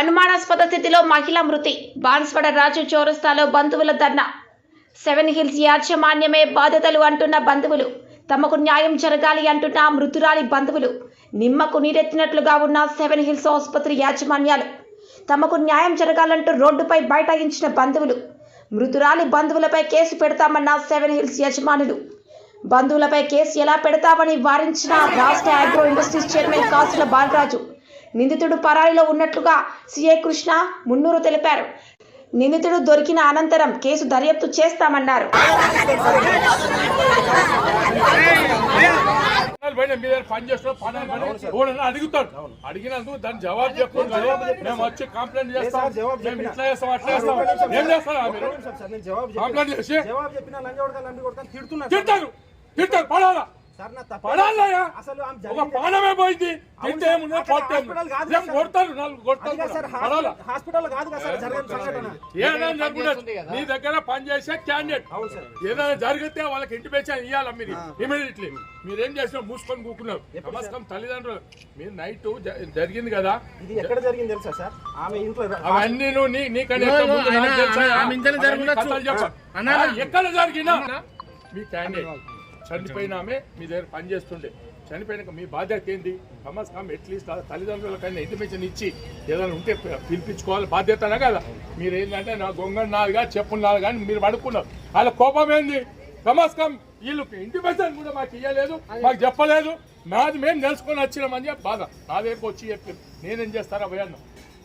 అనుమానాస్పద స్థితిలో మహిళ మృతి. బాన్స్వాడ రాజు చౌరస్తాలో బంధువుల ధర్నా. సెవెన్ హిల్స్ యాజమాన్యమే బాధ్యతలు అంటున్న బంధువులు. తమకు న్యాయం జరగాలి అంటున్న మృతురాలి బంధువులు. నిమ్మకు నీరెత్తినట్లుగా ఉన్న సెవెన్ హిల్స్ ఆసుపత్రి యాజమాన్యాలు. తమకు న్యాయం జరగాలంటూ రోడ్డుపై బైఠాయించిన బంధువులు. మృతురాలి బంధువులపై కేసు పెడతామన్న సెవెన్ హిల్స్ యజమానులు. బంధువులపై కేసు ఎలా పెడతామని వారించిన రాష్ట్ర అగ్రో ఇండస్ట్రీస్ చైర్మన్ కాసుల బాలరాజు. నిందితుడు పరారీలో ఉన్నట్లుగా సిఐ కృష్ణ మున్నూరు తెలిపారు. నిందితుడు దొరికిన అనంతరం కేసు దర్యాప్తు చేస్తామన్నారు. అడుగుతాడు అడిగినందుకు దాని జవాబు చెప్పండి మేము వచ్చి కంప్లైంట్ చేస్తాం. మేము. ఇట్లా చేస్తాం అట్లా చేస్తాం. ఏం చేస్తారా మీరు. కంప్లైంట్ చేసి తింటారు తింటారు పడాలా? పానమే పోయింది. నీ దగ్గర పనిచేసే క్యాండిడేట్. అవును సార్. ఏదైనా జరిగితే వాళ్ళకి ఇంటిమేషన్ ఇవ్వాలి మీరు? ఇమీడియట్లీ మీరు ఏం చేసినా మూసుకొని కూకున్నారు. నమస్కారం తల్లిదండ్రులు. మీరు నైట్ జరిగింది కదా? ఇది ఎక్కడ జరిగింది తెలుసా సార్? ఆమె ఇంట్లో అవన్నీ ఎక్కడ జరిగినా మీ క్యాండిడేట్ చనిపోయిన ఆమె మీ దగ్గర పని చేస్తుండే. చనిపోయినాక మీ బాధ్యత ఏంది? కమస్ కమ్ అట్లీస్ట్ తల్లిదండ్రులకైనా ఇంటిమేషన్ ఇచ్చి ఏదైనా ఉంటే పిలిపించుకోవాలి బాధ్యతనా కదా. మీరు ఏంటంటే నా గొంగ కానీ చెప్పు నాలుగా కానీ మీరు పడుకున్నారు. వాళ్ళ కోపం ఏంది? కమస్ కమ్ వీళ్ళు ఇంటిమేషన్ కూడా మాకు ఇవ్వలేదు మాకు చెప్పలేదు. నాది మేము తెలుసుకొని వచ్చినామని చెప్పి బాధ. నా దగ్గరకు వచ్చి చెప్పి నేనేం చేస్తారా భయాన్ని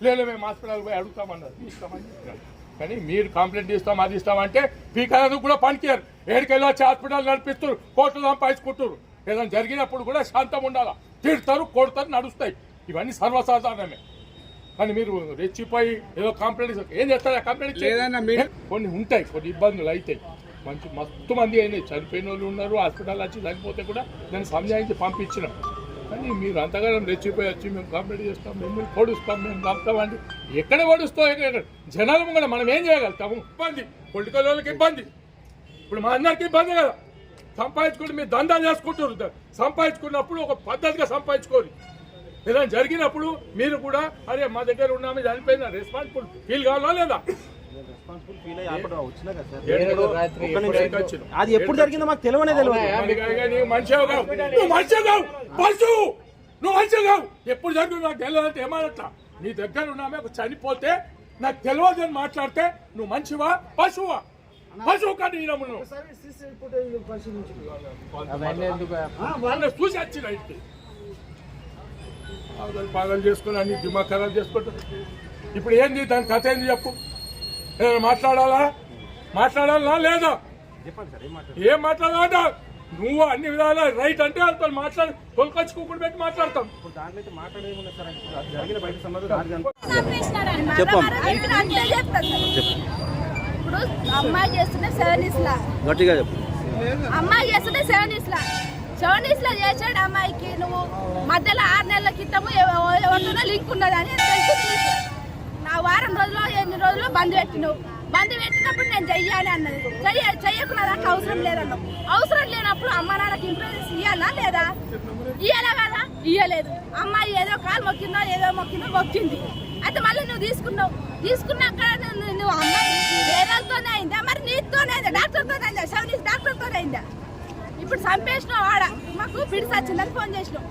లేదు మేము హాస్పిటల్ పోయి అడుగుతామన్నారు. ఇస్తామని చెప్పినారు కానీ మీరు కంప్లైంట్ ఇస్తాం అది ఇస్తామంటే పీకాలకు కూడా పనికియారు ఏడికెళ్ళి వచ్చి హాస్పిటల్ నడిపిస్తారు కోట్లు సంపాదించుకుంటారు ఏదైనా జరిగినప్పుడు కూడా శాంతం ఉండాలా? తిడతారు కొడతారు నడుస్తాయి. ఇవన్నీ సర్వసాధారణమే. కానీ మీరు రెచ్చిపోయి ఏదో కంప్లైంట్ ఇస్తారు. ఏం చేస్తారు కంప్లైంట్ కొన్ని ఉంటాయి కొన్ని ఇబ్బందులు అవుతాయి మంచి మస్తు మంది అయినాయి. చనిపోయిన వాళ్ళు ఉన్నారు హాస్పిటల్ వచ్చి చనిపోతే కూడా దాన్ని సంజాయించి పంపించినాం. కానీ మీరు అంతగానం రెచ్చిపోయి వచ్చి మేము కంప్లైంట్ చేస్తాం మిమ్మల్ని పొడుస్తాం మేము దాపుతామండి ఎక్కడ పొడుస్తాం? ఎక్కడ జనాలు కూడా మనం ఏం చేయగలుగుతాము? ఇబ్బంది. పొలిటికల్ వాళ్ళకి ఇబ్బంది. ఇప్పుడు మా అందరికీ ఇబ్బంది కదా. సంపాదించుకుంటే మీరు దందాలు చేసుకుంటున్నారు. సంపాదించుకున్నప్పుడు ఒక పద్ధతిగా సంపాదించుకోరు ఏదైనా జరిగినప్పుడు మీరు కూడా అరే మా దగ్గర ఉన్నామే చనిపోయిన రెస్పాన్సిబుల్ ఫీల్ కావాలా లేదా? అది ఎప్పుడు జరిగిందో మాకు తెలియనే తెలియదు. నువ్వు కావు ఎప్పుడు జరిగింది నాకు తెలియదంటే ఏమనట్లా? నీ దగ్గర ఉన్నామే చనిపోతే నాకు తెలియదు అని మాట్లాడితే నువ్వు మనిషివా పశువా? పశువు కానీ చూసి వచ్చిన ఇంటికి. పాగలు చేసుకుని అన్ని చేసుకుంటారు ఇప్పుడు ఏంది? దాని కథ ఏంది చెప్పు. ఏమైనా మాట్లాడాలా? మాట్లాడాలా లేదా? చెప్పండి సార్ ఏం మాట ఏం మాట్లాడాలంట నువ్వు అన్ని విధాలా రైట్ అంటే వాళ్ళతో మాట్లాడి తొలకొచ్చి కూకుడు పెట్టి మాట్లాడతాం. ఇప్పుడు అమ్మాయి చేస్తుంటే సెవెన్ ఇస్లా గట్టిగా చెప్పు. అమ్మాయి చేస్తుంటే సెవెన్ ఇస్లా సెవెన్ ఇస్లా చేసాడు అమ్మాయికి. నువ్వు మధ్యలో ఆరు నెలల క్రితము ఎవరితోనో లింక్ ఉన్నది అని ఆ వారం రోజులు ఎన్ని రోజులు బంద్ పెట్టినావు. బంద్ పెట్టినప్పుడు నేను చెయ్యాలి అన్నది. చెయ్య చెయ్యకున్నా నాకు అవసరం లేదన్నావు. అవసరం లేనప్పుడు అమ్మ నాన్నకి ఇంప్రెస్ ఇవ్వాలా లేదా? ఇయ్యాలా కదా? ఇయ్యలేదు. అమ్మాయి ఏదో కాలు మొక్కిందో ఏదో మొక్కిందో మొక్కింది. అయితే మళ్ళీ నువ్వు తీసుకున్నావు. తీసుకున్నాక నువ్వు నువ్వు అమ్మాయి వేరేతోనే అయిందా? మరి నీతోనే అయిందా? డాక్టర్తోనే అయిందా? సెవెన్ డాక్టర్తోనే అయిందా? ఇప్పుడు చంపేసినావు ఆడ. మాకు పిడిసి వచ్చిందని ఫోన్ చేసినావు.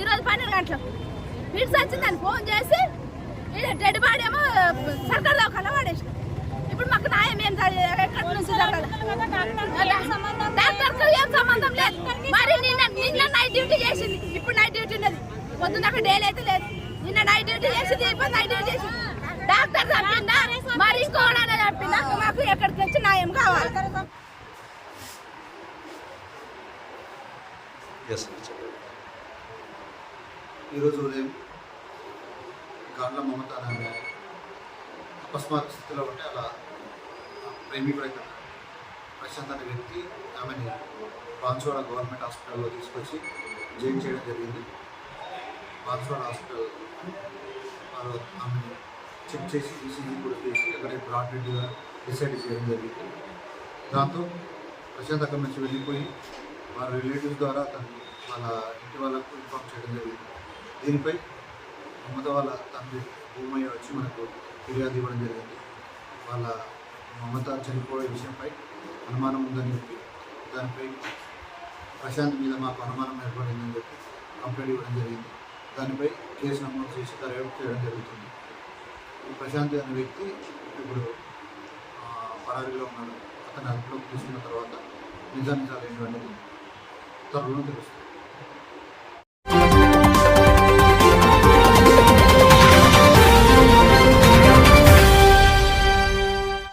ఈరోజు పన్నెండు గంటలకు పిడిసి వచ్చిందని ఫోన్ చేసి డెడ్ బాడీ ఏమో సర్కార్ దవాఖాన ఇప్పుడు మాకు న్యాయం ఏం జరగదు ఎక్కడి నుంచి డాక్టర్ డాక్టర్కు ఏం సంబంధం లేదు. మరి నిన్న నిన్న నైట్ డ్యూటీ చేసింది. ఇప్పుడు నైట్ డ్యూటీ ఉన్నది. పొద్దున్న డైలీ అయితే లేదు. నిన్న నైట్ డ్యూటీ చేసింది ఇప్పుడు నైట్ డ్యూటీ చేసింది. డాక్టర్ చంపిందా మరి ఇంకోడనే చంపిందా మాకు ఎక్కడికి వచ్చి న్యాయం కావాలి. ఈరోజు ఉదయం గాండ్ల మమత అనే అకస్మాత్ స్థితిలో ఉంటే అలా ప్రేమికుడైన ప్రశాంత్ అనే వ్యక్తి ఆమెని బాన్సువాడ గవర్నమెంట్ హాస్పిటల్లో తీసుకొచ్చి జాయిన్ చేయడం జరిగింది. బాన్సువాడ హాస్పిటల్ వారు ఆమెను చెక్ చేసి ఈసీజీ కూడా చేసి అక్కడే బ్రాడ్ రెడ్డిగా డిసైడ్ చేయడం జరిగింది. దాంతో ప్రశాంత్ అక్కడి నుంచి వెళ్ళిపోయి వారి రిలేటివ్స్ ద్వారా తను వాళ్ళ ఇంటి వాళ్ళకు ఇన్ఫార్మ్ చేయడం జరిగింది. దీనిపై మమత వాళ్ళ తండ్రి భూమయ్య వచ్చి మనకు ఫిర్యాదు ఇవ్వడం జరిగింది. వాళ్ళ మమత చనిపోయే విషయంపై అనుమానం ఉందని చెప్పి దానిపై ప్రశాంత్ మీద మాకు అనుమానం ఏర్పడిందని చెప్పి కంప్లైంట్ ఇవ్వడం జరిగింది. దానిపై కేసు నమోదు చేసి దర్యాప్తు చేయడం జరుగుతుంది. ఈ ప్రశాంత్ అనే వ్యక్తి ఇప్పుడు పరారీలో ఉన్నాడు. అతను అదుపులోకి తీసుకున్న తర్వాత నిజానిజాలు ఏంటనేది త్వరలో తెలుస్తుంది.